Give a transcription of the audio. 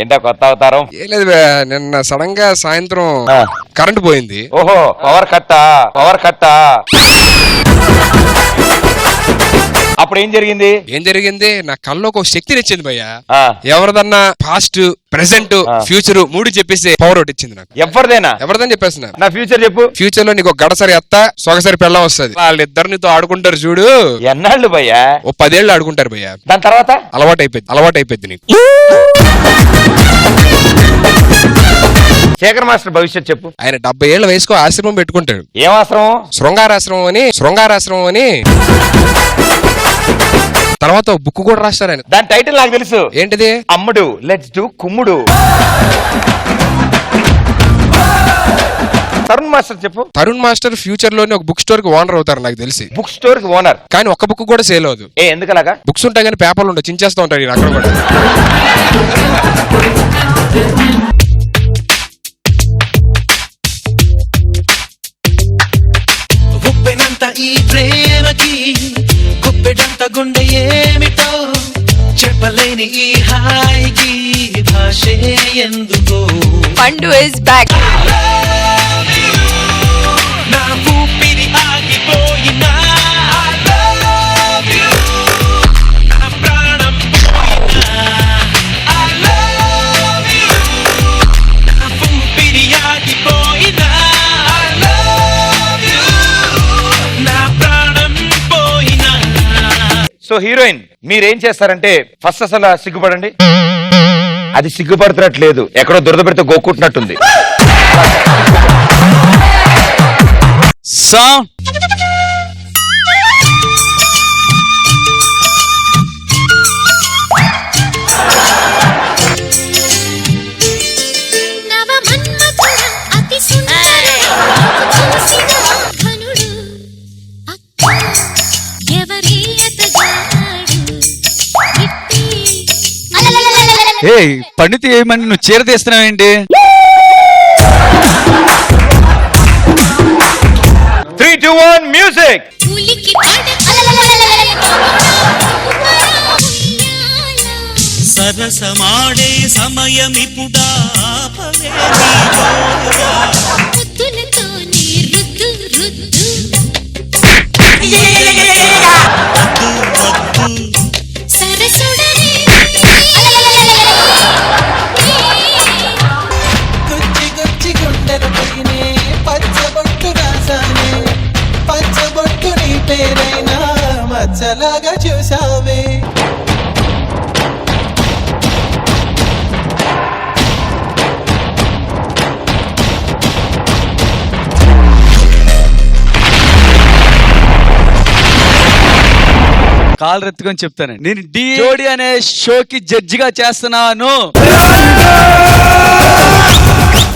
ఏంటా కొత్త అవతారం? ఏం లేదు బే, నిన్న సడన్గా సాయంత్రం ఆ. కరెంట్ పోయింది. ఓహో పవర్ కట్టా? పవర్ కట్టా? అప్పుడు ఏం జరిగింది? ఏం జరిగింది? నా కల్లోకి ఒక శక్తిని ఇచ్చింది భయ్య. ఆ. ఎవరిదన్నా పాస్ట్ ప్రెసెంట్. ఫ్యూచర్ మూడు చెప్పేసి పవర్ ఒకటి ఇచ్చింది నాకు. ఎవరిదేనా? ఎవరిదని చెప్పేస్తున్నా. నా ఫ్యూచర్ చెప్పు. ఫ్యూచర్లో నీకు ఒక గడసరి ఎత్త సొగసరి పెళ్ళం వస్తుంది. వాళ్ళిద్దరు నీతో ఆడుకుంటారు చూడు. ఎన్నాళ్ళు భయ్యా? ఓ పదేళ్ళు ఆడుకుంటారు భయ్య. దాని తర్వాత? అలవాటు అయిపోయింది అలవాటు అయిపోయింది నీకు శేఖర్ మాస్టర్ భవిష్యత్ చెప్పు. ఆయన డెబ్బై ఏళ్ళ వయసుకు ఆశ్రమం పెట్టుకుంటాడు. ఏం అవసరం శృంగారాశ్రమం అని శృంగారాశ్రమం అని. తర్వాత ఒక బుక్ కూడా రాస్తారు ఆయన. దాని టైటిల్ నాకు తెలుసు. ఏంటిది? అమ్ముడు లెట్స్ డు కుమ్ముడు. తరుణ్ మాస్టర్ చెప్పు. తరుణ్ మాస్టర్ ఫ్యూచర్లోనే ఒక బుక్ స్టోర్కి ఓనర్ అవుతారు నాకు తెలిసి. బుక్ స్టోర్కి ఓనర్ కానీ ఒక్క బుక్ కూడా సేల్ అవదు ఏ ఎందుకలాగా? బుక్స్ ఉంటాయి కానీ పేపర్లు ఉండవు. చించేస్తూ ఉంటాడు ఈయన అక్కడ కూడా. ఈ ప్రేమకి గుప్పెడంత గుండె ఏమిటో చెప్పలేని ఈ హాయికి భాషే ఎందుకో. పండు ఇస్ బ్యాక్ నా ఊపిరి హీరోయిన్ మీరేం చేస్తారంటే ఫస్ట్ అసలు సిగ్గుపడండి. అది సిగ్గుపడుతున్నట్లేదు. ఎక్కడో దురద పెడితే గోక్కుంటున్నట్టుంది. ఏ పండితే ఏమని నువ్వు చీర తీస్తున్నావేంటి త్రీ టూ వన్ మ్యూజిక్ సరసమాడే సమయమిపుడా మచ్చలాగా చూసావే కాలు రెత్తుకొని చెప్తానండి. నేను డి జోడి అనే షోకి జడ్జిగా చేస్తున్నాను.